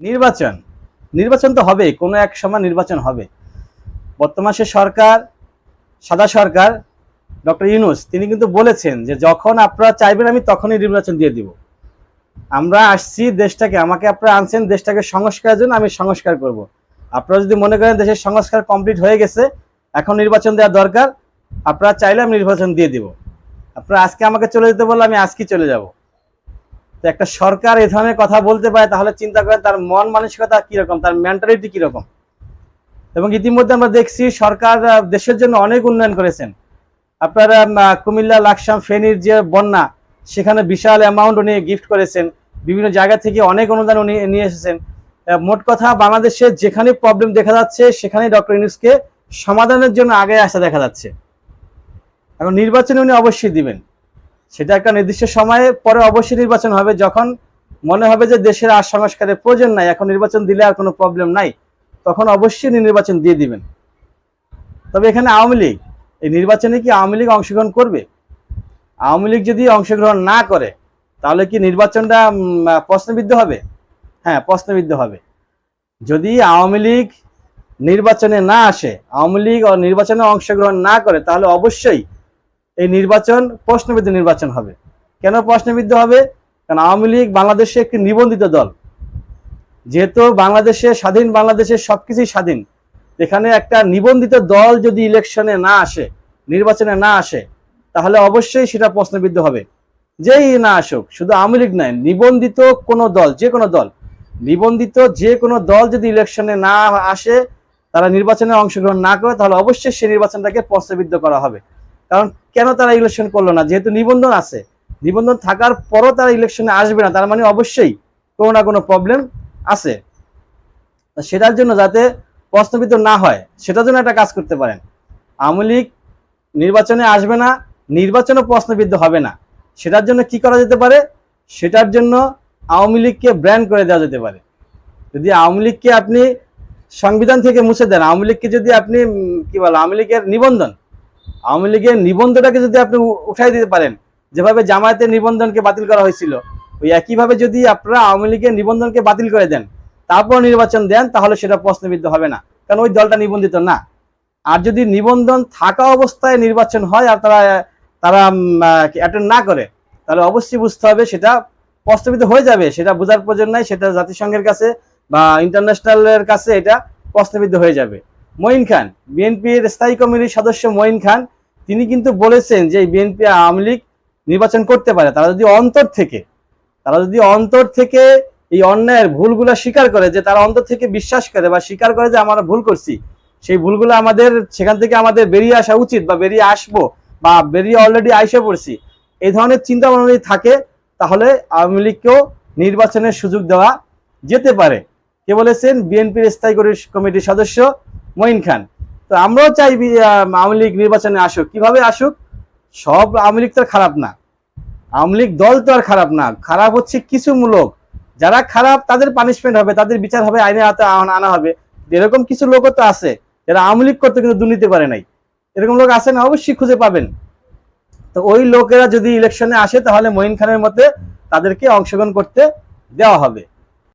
নির্বাচন। নির্বাচন তো হবে কোনো এক সময় নির্বাচন হবে। বর্তমান সে সরকার, সাদা সরকার, ডক্টর ইউনুস, তিনি কিন্তু বলেছেন যে যখন আপনারা চাইবেন আমি তখনই নির্বাচন দিয়ে দিব। আমরা আসছি দেশটাকে, আমাকে আপনারা আনছেন দেশটাকে সংস্কারের জন্য, আমি সংস্কার করব। আপনারা যদি মনে করেন দেশের সংস্কার কমপ্লিট হয়ে গেছে, এখন নির্বাচন দেওয়া দরকার, আপনারা চাইলে আমি নির্বাচন দিয়ে দিব। আপনারা আজকে আমাকে চলে যেতে বললে আমি আজকেই চলে যাব। তো একটা সরকার এ ধরনের কথা বলতে পারে, তাহলে চিন্তা করেন তার মন মানসিকতা কীরকম, তার মেন্টালিটি কীরকম। এবং ইতিমধ্যে আমরা দেখছি সরকার দেশের জন্য অনেক উন্নয়ন করেছেন। আপনারা কুমিল্লা, লাকসাম, ফেনীর যে বন্যা, সেখানে বিশাল অ্যামাউন্ট উনি গিফট করেছেন। বিভিন্ন জায়গা থেকে অনেক অনুদান উনি নিয়ে এসেছেন। মোট কথা বাংলাদেশে যেখানে প্রবলেম দেখা যাচ্ছে সেখানে ডক্টর ইউনুসকে সমাধানের জন্য আগে আসা দেখা যাচ্ছে। এখন নির্বাচনে উনি অবশ্যই দিবেন। সেটা একটা নির্দিষ্ট সময়ে পরে অবশ্যই নির্বাচন হবে, যখন মনে হবে যে দেশের আর সংস্কারের প্রয়োজন নাই, এখন নির্বাচন দিলে আর কোনো প্রবলেম নাই, তখন অবশ্যই নির্বাচন দিয়ে দিবেন। তবে এখানে আওয়ামী লীগ, এই নির্বাচনে কি আওয়ামী লীগ অংশগ্রহণ করবে? আওয়ামী লীগ যদি অংশগ্রহণ না করে, তাহলে কি নির্বাচনটা প্রশ্নবিদ্ধ হবে? হ্যাঁ প্রশ্নবিদ্ধ হবে। যদি আওয়ামী লীগ নির্বাচনে না আসে, আওয়ামী লীগ নির্বাচনে অংশগ্রহণ না করে, তাহলে অবশ্যই এই নির্বাচন প্রশ্নবিদ্ধ নির্বাচন হবে। কেন প্রশ্নবিদ্ধ হবে? কারণ আওয়ামী লীগ বাংলাদেশে একটি নিবন্ধিত দল। যেহেতু বাংলাদেশে স্বাধীন, বাংলাদেশের সবকিছুই স্বাধীন এখানে একটা নিবন্ধিত দল যদি ইলেকশনে না আসে, নির্বাচনে না আসে, তাহলে অবশ্যই সেটা প্রশ্নবিদ্ধ হবে। যেই না আসুক, শুধু আওয়ামী লীগ নয়, নিবন্ধিত কোনো দল, যে কোনো দল, নিবন্ধিত যে কোনো দল যদি ইলেকশনে না আসে, তারা নির্বাচনে অংশগ্রহণ না করে, তাহলে অবশ্যই সেই নির্বাচনটাকে প্রশ্নবিদ্ধ করা হবে। কারণ কেন তারা ইলেকশন করল না? যেহেতু নিবন্ধন আছে। নিবন্ধন থাকার পরও তারা ইলেকশনে আসবে না। তার মানে অবশ্যই কোনো না কোনো প্রবলেম আছে। সেটার জন্য যাতে প্রশ্নবিদ্ধ না হয়, সেটার জন্য একটা কাজ করতে পারেন। আওয়ামী লীগ নির্বাচনে আসবে না, নির্বাচনও প্রশ্নবিদ্ধ হবে না। সেটার জন্য কি করা যেতে পারে? সেটার জন্য আওয়ামী লীগকে ব্র্যান্ড করে দেওয়া যেতে পারে। যদি আওয়ামী লীগকে আপনি সংবিধান থেকে মুছে দেন, আওয়ামী লীগকে যদি আপনি কি বলো, আওয়ামী লীগের নিবন্ধন আওয়ামী লীগের নিবন্ধনটাকে যদি আপনি উঠাই দিতে পারেন, যেভাবে জামায়াতের নিবন্ধনকে বাতিল করা হয়েছিল, ওই একইভাবে যদি আপনারা আওয়ামী লীগের নিবন্ধনকে বাতিল করে দেন, তারপর নির্বাচন দেন, তাহলে সেটা প্রশ্নবিদ্ধ হবে না। কারণ ওই দলটা নিবন্ধিত না। আর যদি নিবন্ধন থাকা অবস্থায় নির্বাচন হয় আর তারা তারা অ্যাটেন্ড না করে, তাহলে অবশ্যই বুঝতে হবে সেটা প্রস্তাবিত হয়ে যাবে। সেটা বোঝার প্রয়োজন নাই, সেটা জাতিসংঘের কাছে বা ইন্টারন্যাশনালের কাছে এটা প্রস্তাবিত হয়ে যাবে। মঈন খান, বিএনপির স্থায়ী কমিটির সদস্য মঈন খান তিনি কিন্তু বলেছেন যে বিএনপি আওয়ামী লীগ নির্বাচন করতে পারে। তারা যদি অন্তর থেকে, তারা যদি অন্তর থেকে এই অন্যায়ের ভুলগুলো স্বীকার করে, যে তারা অন্তর থেকে বিশ্বাস করে বা স্বীকার করে যে আমরা ভুল করছি, সেই ভুলগুলো আমাদের, সেখান থেকে আমাদের বেরিয়ে আসা উচিত বা বেরিয়ে আসব বা বেরিয়ে অলরেডি আইসে পড়ছি, এই ধরনের চিন্তা ভাবনা যদি থাকে, তাহলে আওয়ামী লীগকেও নির্বাচনের সুযোগ দেওয়া যেতে পারে। কে বলেছেন? বিএনপির স্থায়ী কমিটির সদস্য মঈন খান। তো আমরাও চাই আওয়ামী লীগ নির্বাচনে আসুক। কীভাবে আসুক? সব আওয়ামী লীগ তো খারাপ না। আওয়ামী লীগ দল তো আর খারাপ না। খারাপ হচ্ছে কিছু মূলক। যারা খারাপ, তাদের পানিশমেন্ট হবে, তাদের বিচার হবে আইনে হাতে আনা আনা হবে। এরকম কিছু লোকও তো আছে, যারা আওয়ামী লীগ করতে কিন্তু দুর্নীতি পারে নাই। এরকম লোক আছে না, অবশ্যই খুঁজে পাবেন। তো ওই লোকেরা যদি ইলেকশনে আসে, তাহলে মঈন খানের মতে তাদেরকে অংশগ্রহণ করতে দেওয়া হবে।